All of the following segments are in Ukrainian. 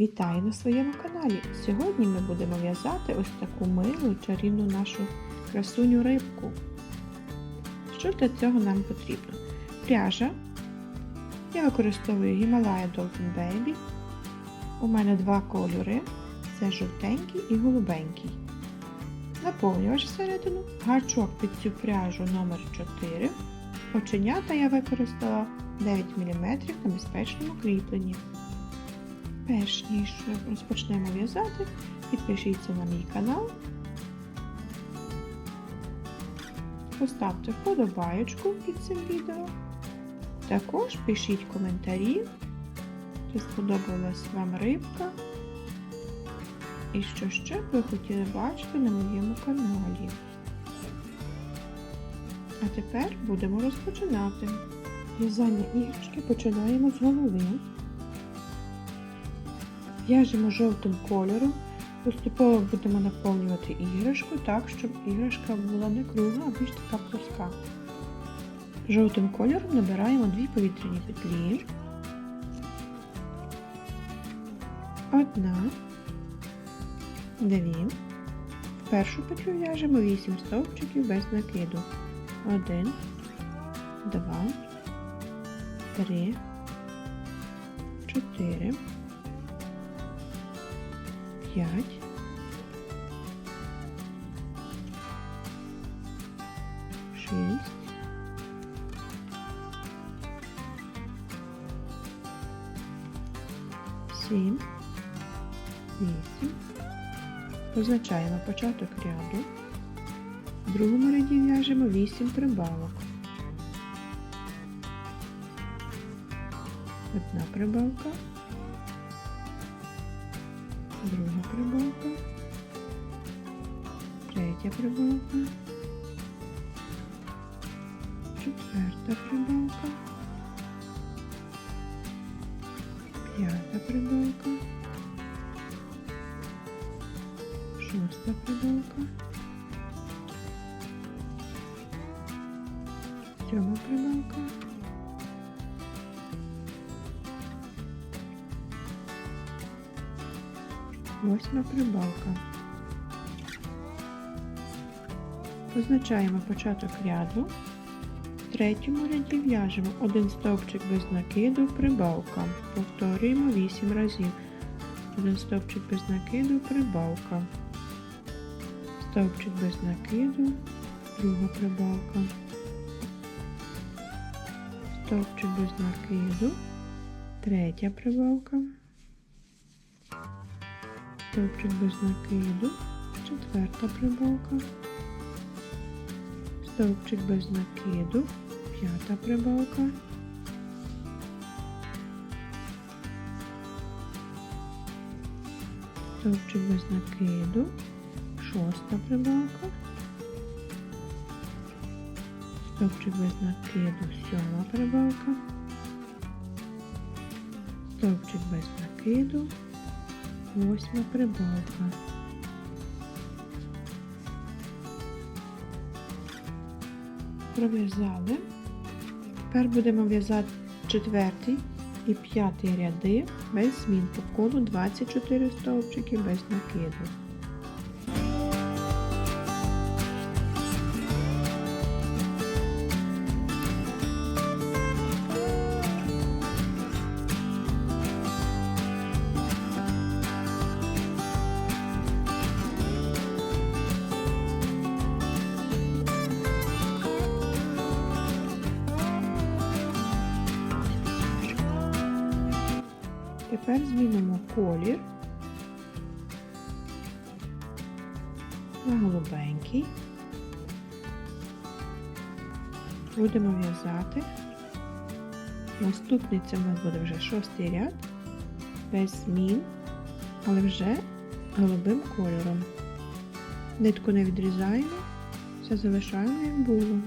Вітаю на своєму каналі! Сьогодні ми будемо в'язати ось таку милу чарівну нашу красуню рибку. Що для цього нам потрібно? Пряжа. Я використовую Himalaya Dolphin Baby. У мене два кольори. Це жовтенький і голубенький. Наповнювач всередину, гачок під цю пряжу номер 4 Оченята я використала 9 мм на безпечному кріпленні. Перш ніж розпочнемо в'язати, підпишіться на мій канал, поставте вподобаєчку під цим відео. Також пишіть коментарі, чи сподобалась вам рибка і що ще б ви хотіли бачити на моєму каналі. А тепер будемо розпочинати. В'язання іграшки починаємо з голови. В'яжемо жовтим кольором, поступово будемо наповнювати іграшку так, щоб іграшка була не кругла, а більш така плоска. Жовтим кольором набираємо дві повітряні петлі. Одна, дві. В першу петлю в'яжемо 8 стовпчиків без накиду. Один, два, три, чотири. 5 шість. Сім. Вісім. Позначаємо початок ряду. В другому ряді в'яжемо 8 прибавок. Одна прибавка друга прибавка, третя прибавка, четверта прибавка, п'ята прибавка, шоста прибавка, сьома прибавка. Восьма прибавка. Позначаємо початок ряду. В третьому ряді в'яжемо один стовпчик без накиду, прибавка. Повторюємо 8 разів. Один стовпчик без накиду, прибавка. Стовпчик без накиду, друга прибавка. Стовпчик без накиду, третя прибавка стовпчик без накиду, четверта прибавка, стовпчик без накиду, п'ята прибавка, стовпчик без накиду, шоста прибавка, стовпчик без накиду, сьома прибавка, стовпчик без накиду, восьма прибавка. Пров'язали. Тепер будемо в'язати четвертий і п'ятий ряди без змін по колу 24 стовпчики без накиду. Тепер змінимо колір на голубенький. Будемо в'язати. Наступний це у нас буде вже шостий ряд, без змін, але вже голубим кольором. Нитку не відрізаємо, все залишаємо як було.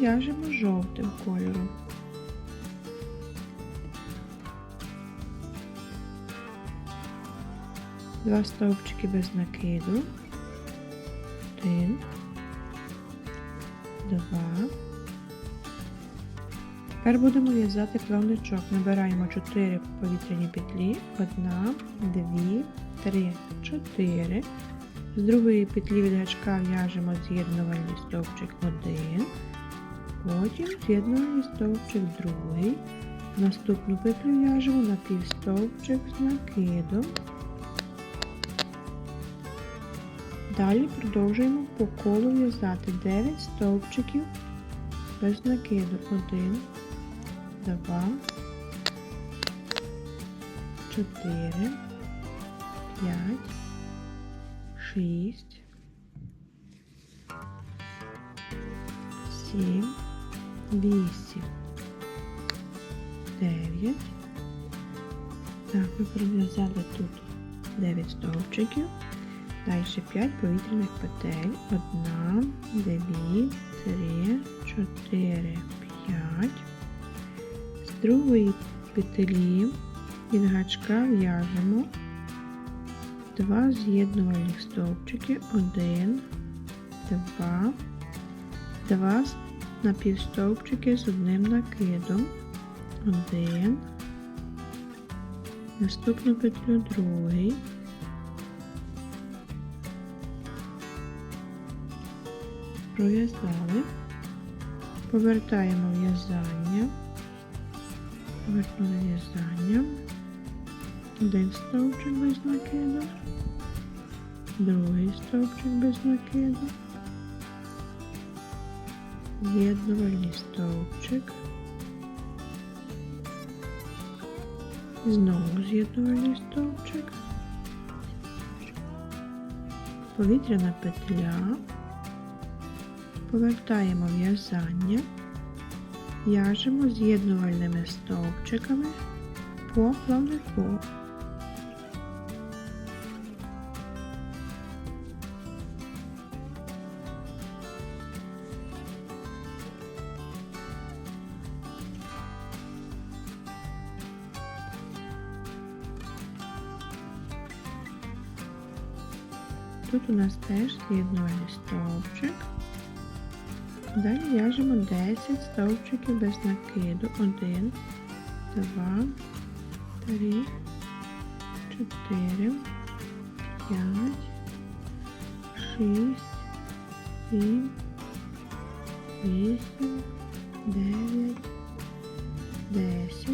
В'яжемо жовтим кольором. Два стовпчики без накиду. Один. Два. Тепер будемо в'язати плавничок. Набираємо 4 повітряні петлі. Одна, дві, три, чотири. З другої петлі від гачка в'яжемо з'єднувальний стовпчик 1, потім з'єднувальний стовпчик другий. Наступну петлю в'яжемо на півстовпчик з накидом. Далі продовжуємо по колу в'язати 9 стовпчиків без накиду. 1, 2, 4, 5, 6, 7, 8, 9. Так, ми пров'язали тут 9 стовпчиків. Далі 5 повітряних петель. 1, 2, 3, 4, 5. З другої петлі від гачка в'яжемо два з'єднувальних стовпчики. 1, 2, 2 напівстовпчики з одним накидом. 1, наступну петлю другий. Пров'язали, повертаємо в'язання, повернули в'язання, один стовпчик без накиду, другий стовпчик без накиду, з'єднувальний стовпчик, знову з'єднувальний стовпчик, повітряна петля. Повертаємо в'язання, в'яжемо з'єднувальними стовпчиками по плавнику. У нас теж з'єднувальний стовпчик. Далі в'яжемо 10 стовпчиків без накиду. 1, 2, 3, 4, 5, 6, 7, 8, 9, 10.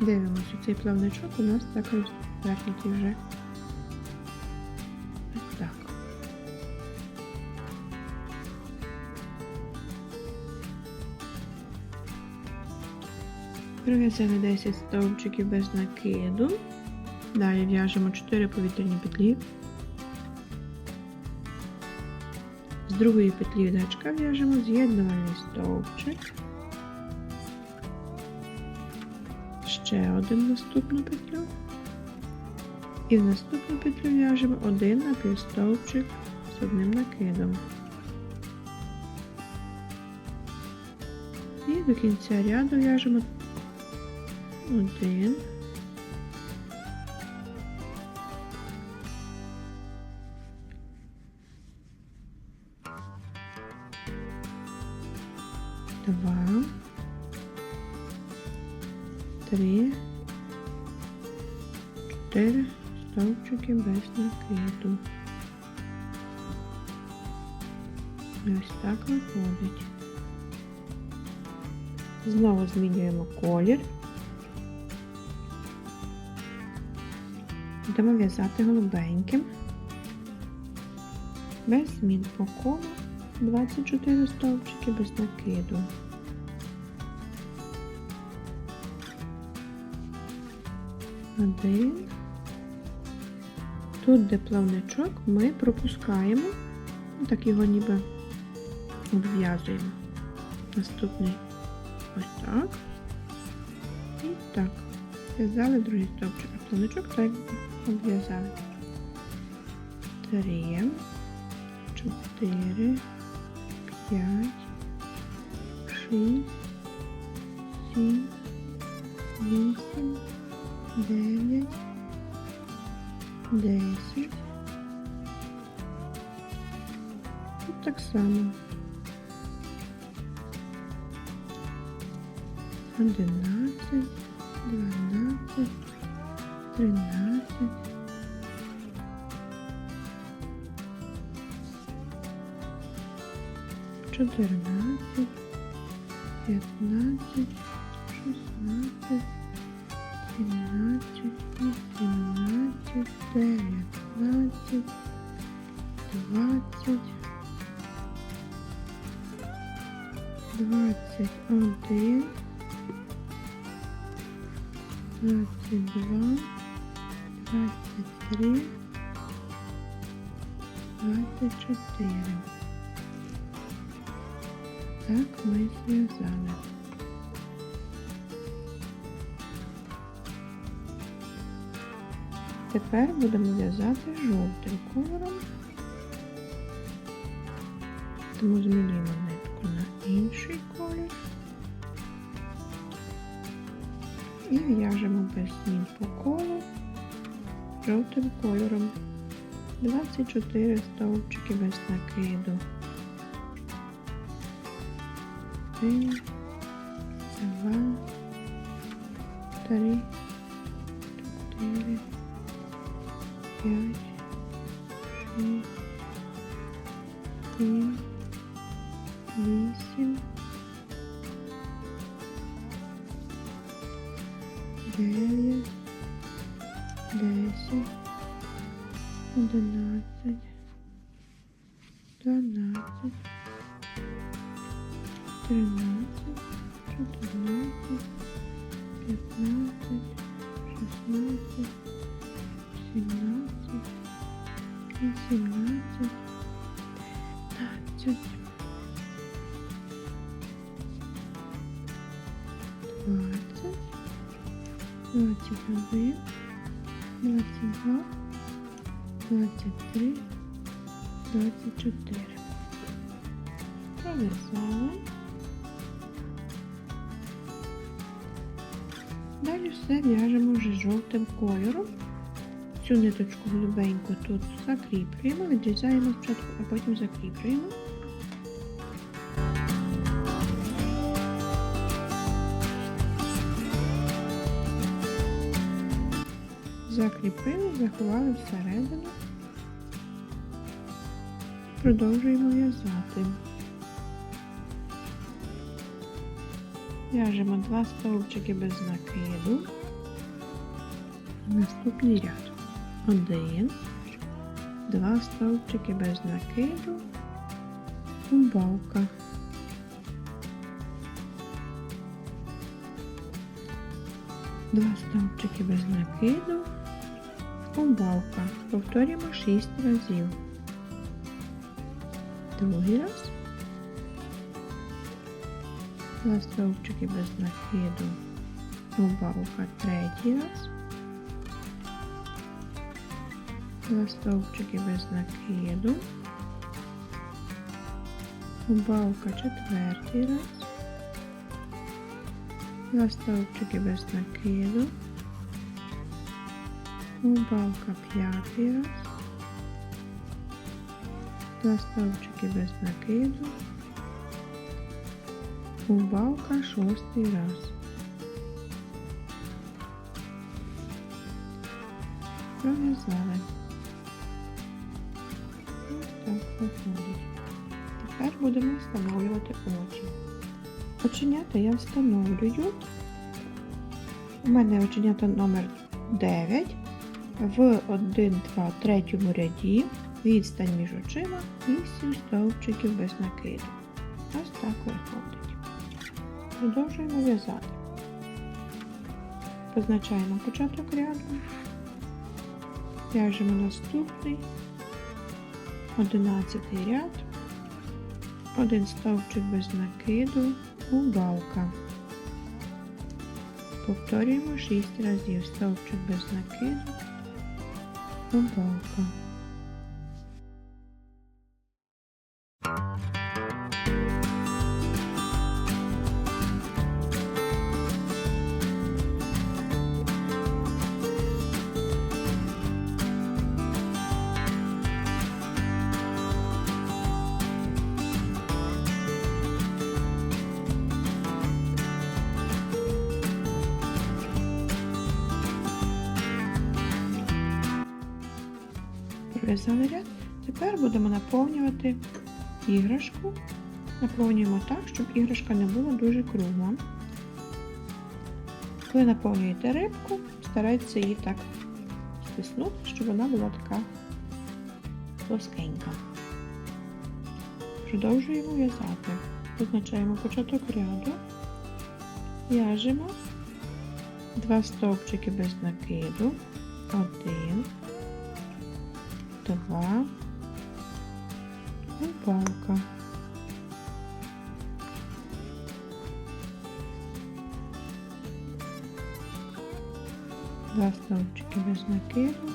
Дивимося, цей плавничок у нас так розвернутий вже. Пров'язали 10 стовпчиків без накиду. Далі в'яжемо 4 повітряні петлі. З другої петлі від в'яжемо з'єднувальний стовпчик. Ще один наступну петлю. І в наступну петлю в'яжемо один напівстовпчик з одним накидом. І до кінця ряду в'яжемо один. Два. Три. Чотири стовпчики без накиду. Ось так виходить. Знову змінюємо колір. Будемо в'язати голубеньким. Без змін по колу 24 стовпчики без накиду. Один. Тут, де плавничок, ми пропускаємо, так його ніби обв'язуємо. Наступний ось так. І так. В'язали другий стовпчик, а плавничок так обв'язали. Три, чотири, п'ять, шість, сім, вісім, дев'ять, десять. Тут так само. Одинадцять, дванадцять, тринадцять. Чотирнадцять, п'ятнадцять, шістнадцять, сімнадцять, вісімнадцять, дев'ятнадцять, двадцять, двадцять один, двадцять два, двадцять три, двадцять чотири. Так ми зв'язали. Тепер будемо в'язати жовтим кольором. Тому змінюємо нитку на інший колір. І в'яжемо без змін по колу жовтим кольором. 24 стовпчики без накиду. Один, два, три, чотири, п'ять, одинадцять, дванадцять. Тринадцять, чотирнадцять, п'ятнадцять, шістнадцять, сімнадцять, вісімнадцять, дев'ятнадцять, двадцять, двадцять один, двадцять два, Двадцять три, двадцять чотири. Пров'язали. Далі все в'яжемо вже жовтим кольором. Цю ниточку голубеньку тут закріплюємо, відрізаємо спочатку, а потім закріплюємо. Закріпили, заховали всередину. Продовжуємо в'язати. В'яжемо два стовпчики без накиду. Наступний ряд. Один, два стовпчики без накиду, убавка. Два стовпчики без накиду, убавка. Повторюємо 6 разів. Другий раз. Два стовпчики без накиду, убавка третій раз, два стовпчики без накиду, убавка четвертий раз, два стовпчики без накиду, убавка п'ятий раз, два стовпчики без накиду, Убавка шостий раз. Пров'язали. Ось так виходить. Тепер будемо встановлювати очі. Оченята я встановлюю. У мене оченята номер 9 в 1, 2, 3 ряді відстань між очима 8 стовпчиків без накиду. Ось так виходить. Продовжуємо в'язати. Позначаємо початок ряду, в'яжемо наступний, 11 ряд, один стовпчик без накиду, убавка. Повторюємо 6 разів стовпчик без накиду, убавка. Вирізали ряд. Тепер будемо наповнювати іграшку. Наповнюємо так, щоб іграшка не була дуже кругла. Коли наповнюєте рибку, старайтеся її так стиснути, щоб вона була така плоскенька. Продовжуємо в'язати. Позначаємо початок ряду, в'яжемо два стовпчики без накиду, один, два, палка. Два стовпчики без накиду,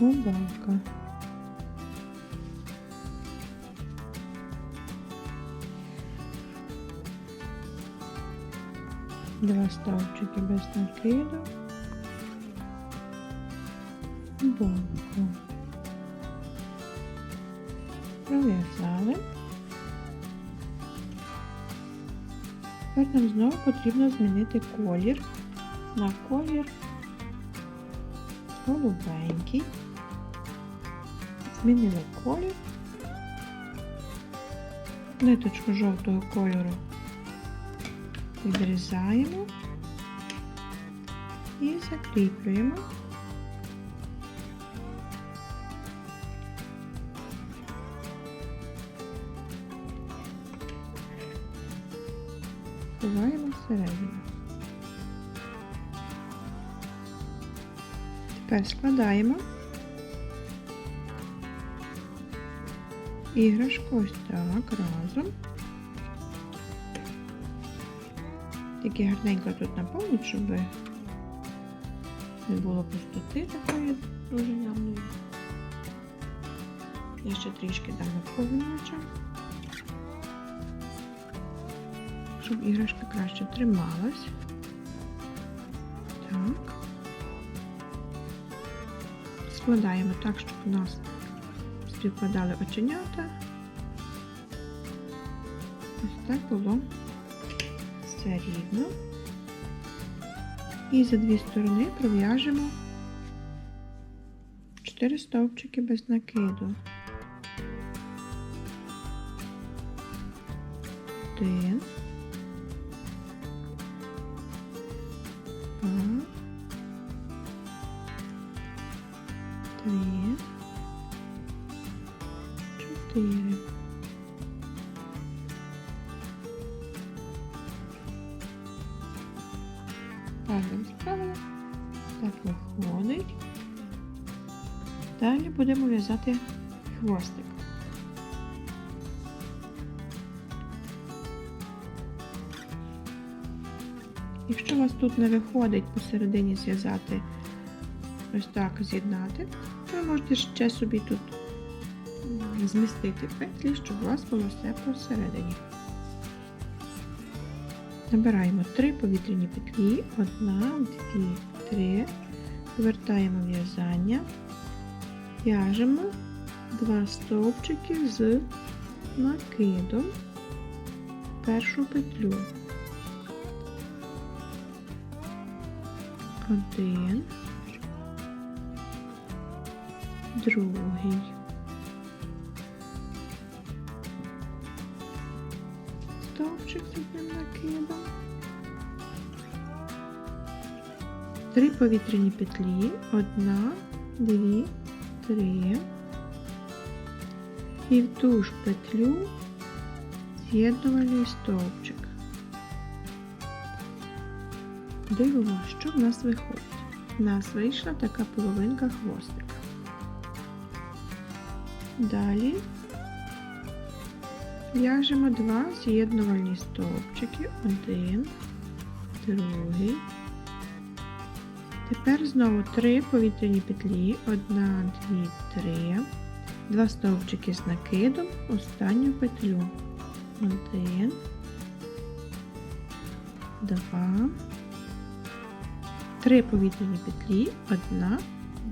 убавка. Два стовпчики без накиду, убавка. Пров'язали. Тепер нам знову потрібно змінити колір на колір голубенький. Змінили колір. Ниточку жовтого кольору відрізаємо і закріплюємо. Ховаємо всередину. Тепер складаємо іграшку ось так разом. Тільки гарненько тут наповніть, щоб не було пустоти такої дуже явної. Я ще трішки дам наповнювача, щоб іграшка краще трималась. Так. Складаємо так, щоб у нас співпадали оченята. Ось так було все рівно. І за дві сторони пров'яжемо 4 стовпчики без накиду. Один. Будемо в'язати хвостик. Якщо у вас тут не виходить посередині зв'язати ось так з'єднати, то ви можете ще собі тут змістити петлі, щоб у вас було все посередині. Набираємо 3 повітряні петлі, 1, 2, 3, повертаємо в'язання, в'яжемо 2 стовпчики з накидом першу петлю. Один, другий. Стовпчик з одним накидом. Три повітряні петлі. Одна, дві, три. І в ту ж петлю з'єднувальний стовпчик. Дивимо, що в нас виходить. У нас вийшла така половинка хвостика. Далі в'яжемо два з'єднувальні стовпчики, один, другий. Тепер знову три повітряні петлі, одна, дві, три, два стовпчики з накидом, останню петлю. Один, два, три повітряні петлі, одна,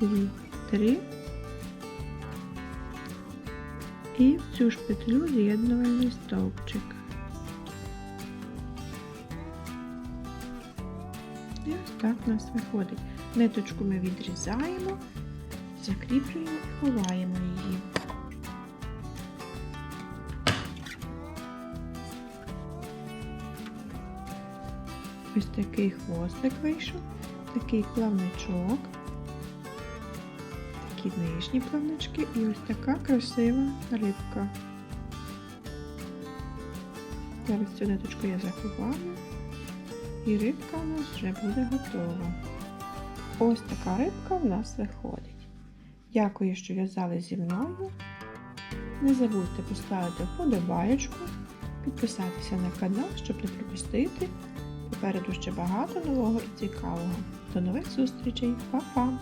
дві, три. І в цю ж петлю з'єднувальний стовпчик. Так у нас виходить. Ниточку ми відрізаємо, закріплюємо і ховаємо її. Ось такий хвостик вийшов, такий плавничок, такі нижні плавнички і ось така красива рибка. Зараз цю ниточку я заховаю і рибка у нас вже буде готова. Ось така рибка в нас виходить. Дякую, що в'язали зі мною. Не забудьте поставити вподобаєчку, підписатися на канал, щоб не пропустити. Попереду ще багато нового і цікавого. До нових зустрічей, Па-па!